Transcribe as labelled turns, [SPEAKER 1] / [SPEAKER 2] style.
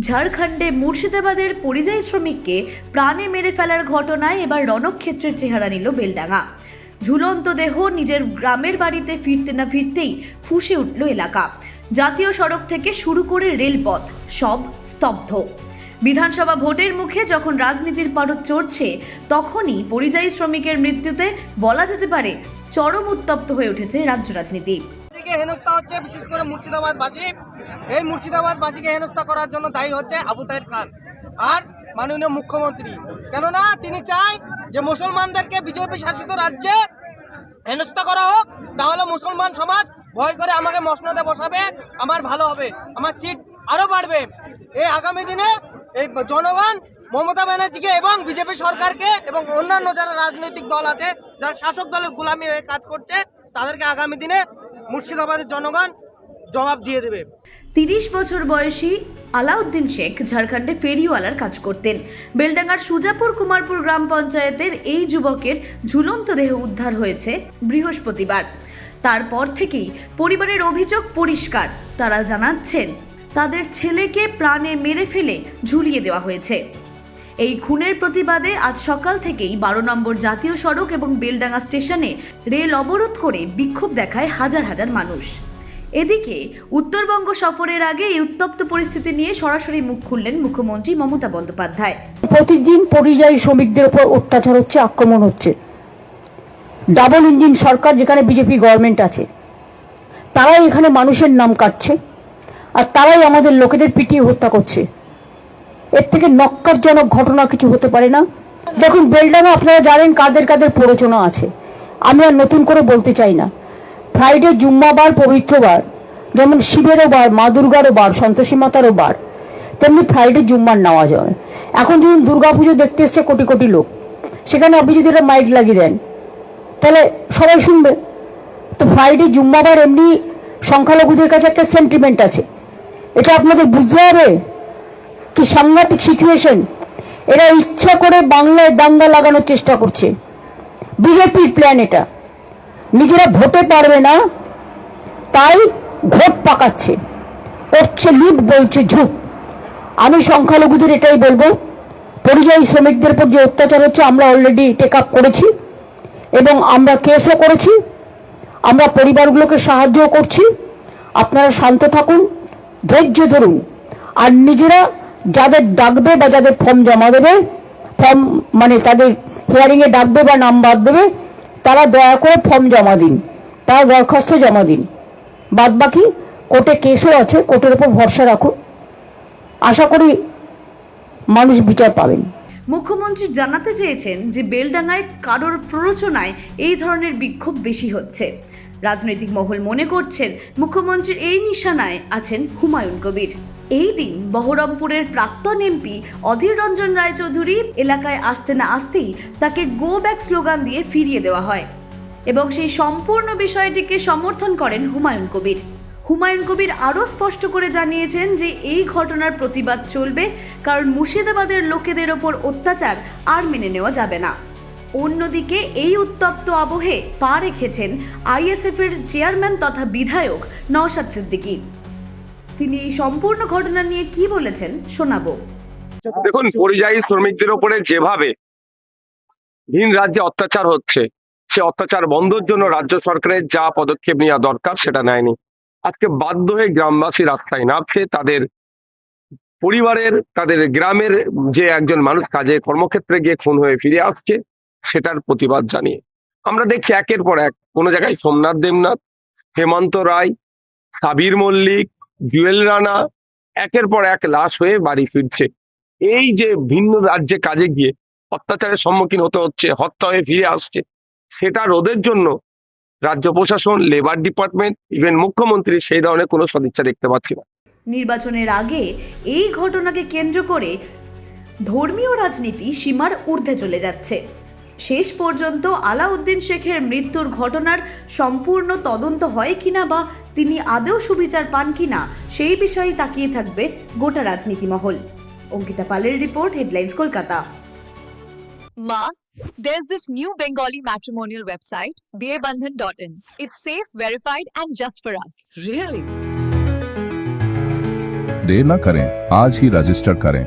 [SPEAKER 1] ঝাড়খণ্ডে মুর্শিদাবাদের পরিযায়ী শ্রমিককে প্রাণে মেরে ফেলার ঘটনায় এবার রণক্ষেত্রের চেহারা নিল বেলডাঙা ঝুলন্ত দেহ নিজের গ্রামের বাড়িতে ফিরতে না ফিরতেই ফুঁসে উঠল এলাকা। জাতীয় সড়ক থেকে শুরু করে রেলপথ সব স্তব্ধ। বিধানসভা ভোটের মুখে যখন রাজনীতির পারদ চড়ছে, তখনই পরিযায়ী শ্রমিকের মৃত্যুতে বলা যেতে পারে চরম উত্তপ্ত হয়ে উঠেছে রাজ্য রাজনীতি।
[SPEAKER 2] হেনস্থা হচ্ছে, বিশেষ করে মুর্শিদাবাদ এই মুর্শিদাবাদবাসীকে হেনস্থা করার জন্য দায়ী হচ্ছে আবু তাহের খান আর মাননীয় মুখ্যমন্ত্রী। কেননা তিনি চায় যে মুসলমানদেরকে বিজেপি শাসিত রাজ্যে হেনস্থা করা হোক, তাহলে মুসলমান সমাজ ভয় করে আমাকে মসনদে বসাবে, আমার ভালো হবে, আমার সিট আরও বাড়বে। এই আগামী দিনে এই জনগণ মমতা ব্যানার্জিকে এবং বিজেপি সরকারকে এবং অন্যান্য যারা রাজনৈতিক দল আছে, যারা শাসক দলের গোলামি হয়ে কাজ করছে, তাদেরকে আগামী দিনে মুর্শিদাবাদের জনগণ জবাব দিয়ে দেবে।
[SPEAKER 1] তিরিশ বছর বয়সী আলাউদ্দিন শেখ ঝাড়খণ্ডে ফেরিওয়ালার কাজ করতেন। বেলডাঙ্গার সুজাপুর কুমারপুর গ্রাম পঞ্চায়েতের এই যুবকের ঝুলন্ত দেহ উদ্ধার হয়েছে বৃহস্পতিবার। তারপর থেকেই পরিবারের অভিযোগ পরিষ্কার। তারা জানাচ্ছেন, তাদের ছেলেকে প্রাণে মেরে ফেলে ঝুলিয়ে দেওয়া হয়েছে। এই খুনের প্রতিবাদে আজ সকাল থেকেই বারো নম্বর জাতীয় সড়ক এবং বেলডাঙ্গা স্টেশনে রেল অবরোধ করে বিক্ষোভ দেখায় হাজার হাজার মানুষ। এদিকে, উত্তরবঙ্গ সফরের আগে এই উত্তপ্ত পরিস্থিতি নিয়ে সরাসরি মুখ খুললেন মুখ্যমন্ত্রী মমতা বন্দ্যোপাধ্যায়।
[SPEAKER 3] প্রতিদিন পরিযায়ী শ্রমিকদের উপর অত্যাচার হচ্ছে, আক্রমণ হচ্ছে। ডাবল ইঞ্জিন সরকার যেখানে বিজেপি গভর্নমেন্ট আছে, তারাই এখানে মানুষের নাম কাটছে, আর তারাই আমাদের লোকেদের পিটিয়ে হত্যা করছে। এর থেকে নক্কারজনক ঘটনা কিছু হতে পারে না। দেখুন বেলডাঙা আপনারা জানেন কাদের কাদের প্ররোচনা আছে। আমি আর নতুন করে বলতে চাই না। ফ্রাইডে জুম্মাবার পবিত্রবার যেমন শিবেরও বার, মা দুর্গারও বার, সন্তোষী মাতারও বার, তেমনি ফ্রাইডে জুম্মার নেওয়া যায় এখন যখন দুর্গাপুজো দেখতে এসছে কোটি কোটি লোক, সেখানে আপনি যদি একটা মাইক লাগিয়ে দেন। তাহলে সবাই শুনবে। তো ফ্রাইডে জুম্মাবার এমনি সংখ্যালঘুদের কাছে একটা সেন্টিমেন্ট আছে। এটা আপনাদের বুঝতে হবে? কি সাংঘাতিক সিচুয়েশন এরা ইচ্ছা করে বাংলায় দাঙ্গা লাগানোর চেষ্টা করছে। বিজেপির প্ল্যান এটা। নিজেরা ভোটে পারবে না, তাই ভোট পাকাচ্ছে। করছে লুট বলছে ঝুঁক আমি সংখ্যালঘুদের এটাই বলব, পরিযায়ী শ্রমিকদের উপর যে অত্যাচার হচ্ছে, আমরা অলরেডি টেক আপ করেছি এবং আমরা কেসও করেছি। আমরা পরিবারগুলোকে সাহায্য করছি। আপনারা শান্ত থাকুন, ধৈর্য ধরুন। আর নিজেরা যাদের ডাকবে বা যাদের ফর্ম জমা দেবে ফর্ম মানে তাদের হিয়ারিংয়ে ডাকবে বা নাম বাদ দেবে তারা দয়া করে ফর্ম জমা দিন। তারা দরখাস্ত জমা দিন। বাদ বাকি কোর্টে কেসও আছে, কোর্টের ওপর ভরসা রাখুন। আশা করি মানুষ বিচার পাবেন।
[SPEAKER 1] মুখ্যমন্ত্রী জানাতে চেয়েছেন যে বেলডাঙ্গায় কারোর প্ররোচনায় এই ধরনের বিক্ষোভ বেশি হচ্ছে। রাজনৈতিক মহল মনে করছেন মুখ্যমন্ত্রীর এই নিশানায় আছেন হুমায়ুন কবির। এই দিন বহরমপুরের প্রাক্তন এমপি অধীর রঞ্জন রায়চৌধুরী এলাকায় আসতে না আসতেই তাকে গো ব্যাক স্লোগান দিয়ে ফিরিয়ে দেওয়া হয় এবং সেই সম্পূর্ণ বিষয়টিকে সমর্থন করেন হুমায়ুন কবির। হুমায়ুন কবির আরও স্পষ্ট করে জানিয়েছেন যে এই ঘটনার প্রতিবাদ চলবে, কারণ মুর্শিদাবাদের লোকেদের ওপর অত্যাচার আর মেনে নেওয়া যাবে না। অন্যদিকে এই উত্তপ্ত আবহে পা রেখেছেন আইএসএফ এর চেয়ারম্যান তথা বিধায়ক নওশাদ সিদ্দিকী। তিনি এই সম্পূর্ণ ঘটনা নিয়ে কি বলেছেন শোনাবো।
[SPEAKER 4] দেখুন, পরিযায়ী শ্রমিকদের উপরে যেভাবে ভিন রাজ্যে অত্যাচার হচ্ছে, সে অত্যাচার বন্ধের জন্য রাজ্য সরকারের যা পদক্ষেপ নেওয়া দরকার সেটা নেয়নি। আজকে বাধ্য হয়ে গ্রামবাসী রাস্তায় নামছে, তাদের পরিবারের, তাদের গ্রামের যে একজন মানুষ কাজে কর্মক্ষেত্রে গিয়ে খুন হয়ে ফিরে আসছে। সেটার প্রতিবাদ জানিয়ে। আমরা দেখছি একের পর এক, কোনো জায়গায় সোমনাথ দেবনাথ, হেমন্ত রায়, সাবির মল্লিক, জুয়েল রানা, একের পর এক লাশ হয়ে বাড়ি ফিরছে। এই যে ভিন্ন রাজ্যে কাজে গিয়ে অত্যাচারের সম্মুখীন হতে হচ্ছে, হত্যা হয়ে ফিরে আসছে, সেটা রোধের জন্য রাজ্য প্রশাসন লেবার ডিপার্টমেন্ট ইভেন মুখ্যমন্ত্রী সেই ধরনের কোনো সদিচ্ছা দেখতে পাচ্ছি না।
[SPEAKER 1] নির্বাচনের আগে এই ঘটনাকে কেন্দ্র করে ধর্মীয় রাজনীতি সীমার ঊর্ধ্বে চলে যাচ্ছে। শেষ পর্যন্ত আলাউদ্দিন শেখের মৃত্যুর ঘটনার সম্পূর্ণ তদন্ত হয় কিনা বা তিনি আদৌ সুবিচার পান কিনা সেই বিষয়ে তাকিয়ে থাকবে গোটা রাজনীতি মহল অঙ্কিতা পালের report headlines Kolkata
[SPEAKER 5] Ma, there's this new Bengali matrimonial website, BABandhan.in. It's safe, verified, and just for us.
[SPEAKER 6] Really? देर न करें आज ही रजिस्टर करें